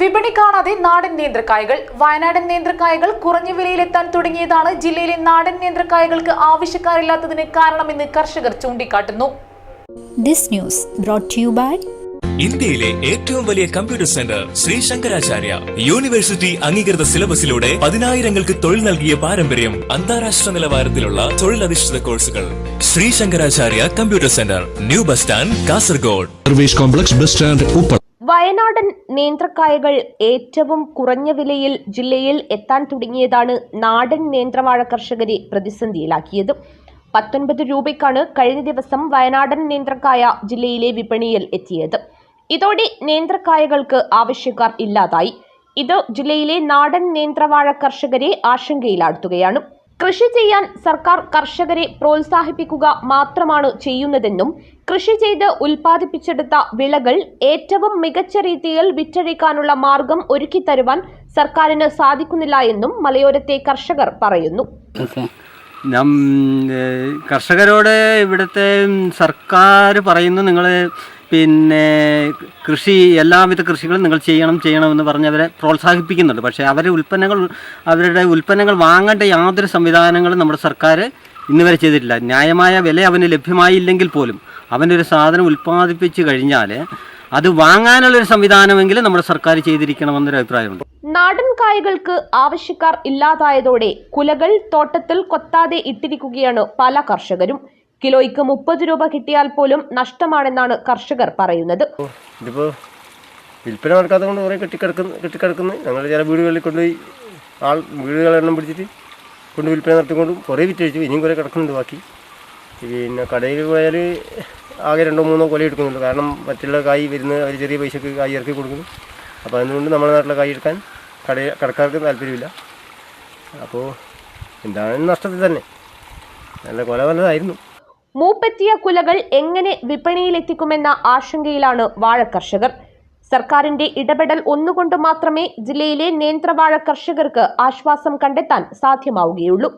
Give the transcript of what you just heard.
വിപണി കാണാതെ നാടൻ നേന്ത്രക്കായകൾ. വയനാടൻ നേന്ത്രക്കായകൾ കുറഞ്ഞ വിലയിലെത്താൻ തുടങ്ങിയതാണ് ജില്ലയിലെ നാടൻ നേന്ത്രക്കായകൾക്ക് ആവശ്യക്കാരില്ലാത്തതിന് കാരണമെന്ന് കർഷകർ ചൂണ്ടിക്കാട്ടുന്നു. This news brought to you by ഇന്ത്യയിലെ ഏറ്റവും വലിയ computer centre Shri Shankaracharya. University അംഗീകൃത സിലബസിലൂടെ പതിനായിരങ്ങൾക്ക് തൊഴിൽ നൽകിയ പാരമ്പര്യം അന്താരാഷ്ട്ര നിലവാരത്തിലുള്ള തൊഴിലധിഷ്ഠിത കോഴ്സുകൾ. Shri Shankaracharya computer centre new bus stand Kasaragod. Service complex bus stand വയനാടൻ നേന്ത്രക്കായകൾ ഏറ്റവും കുറഞ്ഞ വിലയിൽ ജില്ലയിൽ എത്താൻ തുടങ്ങിയതാണ് നാടൻ നേന്ത്രവാഴ കർഷകരെ പ്രതിസന്ധിയിലാക്കിയത്. പത്തൊൻപത് രൂപയ്ക്കാണ് കഴിഞ്ഞ ദിവസം വയനാടൻ നേന്ത്രക്കായ ജില്ലയിലെ വിപണിയിൽ എത്തിയത്. ഇതോടെ നേന്ത്രക്കായകൾക്ക് ആവശ്യക്കാർ ഇല്ലാതായി. ഇത് ജില്ലയിലെ നാടൻ നേന്ത്രവാഴ കർഷകരെ ആശങ്കയിലാഴ്ത്തുകയാണ്. കൃഷി ചെയ്യാൻ സർക്കാർ കർഷകരെ പ്രോത്സാഹിപ്പിക്കുക മാത്രമാണ് ചെയ്യുന്നതെന്നും കൃഷി ചെയ്ത് ഉൽപ്പാദിപ്പിച്ചെടുത്ത വിളകൾ ഏറ്റവും മികച്ച രീതിയിൽ വിറ്റഴിക്കാനുള്ള മാർഗം ഒരുക്കിത്തരുവാൻ സർക്കാരിന് സാധിക്കുന്നില്ല എന്നും മലയോരത്തെ കർഷകർ പറയുന്നു. കർഷകരോട് ഇവിടുത്തെ സർക്കാർ പറയുന്നു നിങ്ങൾ പിന്നെ കൃഷി എല്ലാവിധ കൃഷികളും നിങ്ങൾ ചെയ്യണം ചെയ്യണമെന്ന് പറഞ്ഞ് അവരെ പ്രോത്സാഹിപ്പിക്കുന്നുണ്ട്. പക്ഷേ അവരെ ഉൽപ്പന്നങ്ങൾ അവരുടെ ഉൽപ്പന്നങ്ങൾ വാങ്ങേണ്ട യാതൊരു സംവിധാനങ്ങളും നമ്മുടെ സർക്കാർ ഇന്ന് വരെ ചെയ്തിട്ടില്ല. ന്യായമായ വില അവന് ലഭ്യമായില്ലെങ്കിൽ പോലും അവനൊരു സാധനം ഉൽപ്പാദിപ്പിച്ചു കഴിഞ്ഞാൽ അത് വാങ്ങാനുള്ള ഒരു സംവിധാനമെങ്കിലും നമ്മുടെ സർക്കാർ ചെയ്തിരിക്കണമെന്നൊരു അഭിപ്രായമുണ്ട്. നാടൻ കായകൾക്ക് ആവശ്യക്കാർ ഇല്ലാതായതോടെ കുലകൾ തോട്ടത്തിൽ കൊത്താതെ ഇട്ടിരിക്കുകയാണ് പല കർഷകരും. കിലോയ്ക്ക് മുപ്പത് രൂപ കിട്ടിയാൽ പോലും നഷ്ടമാണെന്നാണ് കർഷകർ പറയുന്നത്. ഇതിപ്പോൾ വിൽപ്പന നടക്കാത്ത കൊണ്ട് കുറേ കെട്ടിക്കിടക്കുന്നു കെട്ടിക്കിടക്കുന്നു. ഞങ്ങൾ ചില വീടുകളിൽ കൊണ്ടുപോയി ആൾ വീടുകളെണ്ണം പിടിച്ചിട്ട് കൊണ്ട് വിൽപ്പന നടത്തിക്കൊണ്ടും കുറേ വിറ്റഴിച്ചു ഇനിയും കുറേ കിടക്കുന്നുണ്ട് ബാക്കി. പിന്നെ കടയിൽ പോയാൽ ആകെ രണ്ടോ മൂന്നോ കൊല എടുക്കുന്നുണ്ട്. കാരണം മറ്റുള്ള കായ് വരുന്ന അവർ ചെറിയ പൈസക്ക് കായ് ഇറക്കി കൊടുക്കുന്നു. അപ്പോൾ അതുകൊണ്ട് നമ്മുടെ നാട്ടിലെ കായ് എടുക്കാൻ കട കടക്കാർക്ക് താല്പര്യമില്ല. അപ്പോൾ എന്താണ് നഷ്ടത്തിൽ തന്നെ. നല്ല കൊല നല്ലതായിരുന്നു മൂപ്പെത്തിയ കുലകൾ എങ്ങനെ വിപണിയിലെത്തിക്കുമെന്ന ആശങ്കയിലാണ് വാഴ കർഷകർ. സർക്കാരിന്റെ ഇടപെടൽ ഒന്നുകൊണ്ട് മാത്രമേ ജില്ലയിലെ നേന്ത്രവാഴ കർഷകർക്ക് ആശ്വാസം കണ്ടെത്താൻ സാധ്യമാവുകയുള്ളൂ.